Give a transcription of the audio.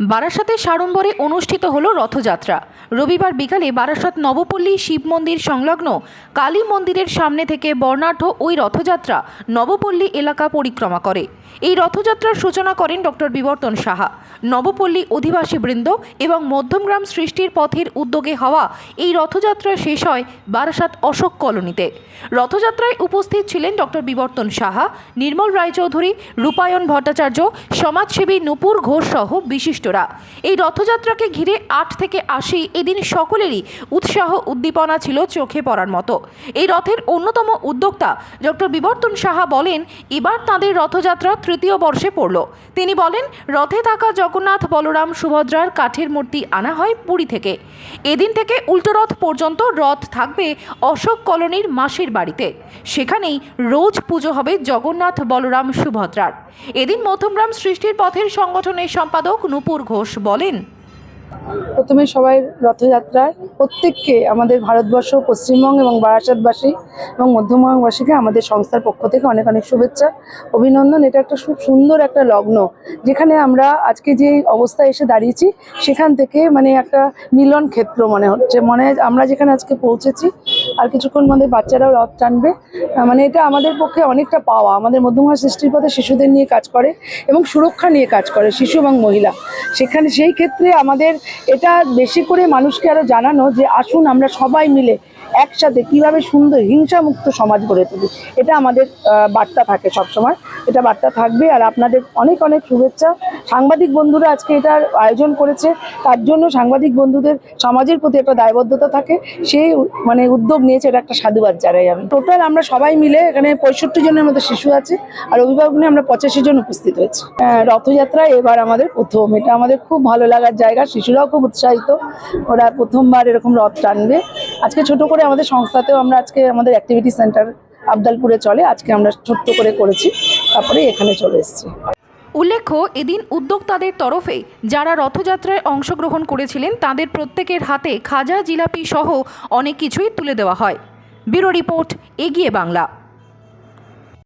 বারাসাতে সাড়ম্বরে অনুষ্ঠিত হল রথযাত্রা। রবিবার বিকালে বারাসাত নবপল্লী শিব মন্দির সংলগ্ন কালী মন্দিরের সামনে থেকে বর্ণাঢ্য ওই রথযাত্রা নবপল্লী এলাকা পরিক্রমা করে। এই রথযাত্রার সূচনা করেন ডক্টর বিবর্তন সাহা। নবপল্লী অধিবাসীবৃন্দ এবং মধ্যমগ্রাম সৃষ্টির পথের উদ্যোগে হওয়া এই রথযাত্রা শেষ হয় বারাসাত অশোক কলোনিতে। রথযাত্রায় উপস্থিত ছিলেন ডক্টর বিবর্তন সাহা, নির্মল রায়চৌধুরী, রূপায়ণ ভট্টাচার্য, সমাজসেবী নূপুর ঘোষ সহ বিশিষ্টরা এই রথযাত্রাকে ঘিরে আট থেকে আশি এদিন সকলেরই উৎসাহ, উদ্দীপনা ছিল চোখে পড়ার মতো। এই রথের অন্যতম উদ্যোক্তা ডক্টর বিবর্তন সাহা বলেন, এবার তাঁদের রথযাত্রা তৃতীয় বর্ষে পড়ল। তিনি বলেন, রথে থাকা জগন্নাথ, বলরাম, সুভদ্রার কাঠের মূর্তি আনা হয় পুরী থেকে। এদিন থেকে উল্টো রথ পর্যন্ত রথ থাকবে অশোক কলোনির মাসির বাড়িতে। সেখানেই রোজ পুজো হবে জগন্নাথ, বলরাম, সুভদ্রার। এদিন মধ্যমগ্রাম সৃষ্টির পথের সংগঠনের সম্পাদক নূপুর ঘোষ বলেন, প্রথমে সবাই রথযাত্রায় প্রত্যেককে আমাদের ভারতবর্ষ, পশ্চিমবঙ্গ এবং বারাসাতবাসী এবং মধ্যমবঙ্গবাসীকে আমাদের সংস্থার পক্ষ থেকে অনেক অনেক শুভেচ্ছা, অভিনন্দন। এটা একটা খুব সুন্দর একটা লগ্ন, যেখানে আমরা আজকে যে অবস্থায় এসে দাঁড়িয়েছি, সেখান থেকে মানে একটা মিলন ক্ষেত্র মনে হচ্ছে। মনে আমরা যেখানে আজকে পৌঁছেছি আর কিছুক্ষণ মধ্যে বাচ্চারাও রথ টানবে। মানে এটা আমাদের পক্ষে অনেকটা পাওয়া। আমাদের মধ্যমগ্রাম সৃষ্টির পথে শিশুদের নিয়ে কাজ করে এবং সুরক্ষা নিয়ে কাজ করে, শিশু এবং মহিলা। সেখানে সেই ক্ষেত্রে আমাদের এটা বেশি করে মানুষকে আরও জানানো যে, আসুন আমরা সবাই মিলে একসাথে কীভাবে সুন্দর হিংসামুক্ত সমাজ গড়ে তুলি। এটা আমাদের বার্তা থাকে সবসময়। এটা বার্তা থাকবে। আর আপনাদের অনেক অনেক শুভেচ্ছা। সাংবাদিক বন্ধুরা আজকে এটার আয়োজন করেছে তার জন্য সাংবাদিক বন্ধুদের সমাজের প্রতি একটা দায়বদ্ধতা থাকে সেই মানে উদ্যোগ নিয়েছে এটা একটা সাধুবাদ জানাই আমি। টোটাল আমরা সবাই মিলে এখানে পঁয়ষট্টি জনের মতো শিশু আছে আর অভিভাবক নিয়ে আমরা পঁচাশি জন উপস্থিত হয়েছি। আহ, রথযাত্রা এবার আমাদের প্রথম এটা আমাদের খুব ভালো লাগার জায়গা শিশুরাও খুব উৎসাহিত ওরা প্রথমবার এরকম রথ টানবে। আজকে ছোট করে আমাদের সংস্থাতেও আমরা আজকে আমাদের অ্যাক্টিভিটি সেন্টার আবদালপুরে চলে আজকে আমরা ছোট্ট করে করেছি তারপরে এখানে চলে এসেছি। উল্লেখ্য, এদিন উদ্যোক্তাদের তরফে যারা রথযাত্রায় অংশগ্রহণ করেছিলেন, তাদের প্রত্যেকের হাতে খাজা জিলাপি সহ অনেক কিছুই তুলে দেওয়া হয়। ব্যুরো রিপোর্ট, এগিয়ে বাংলা।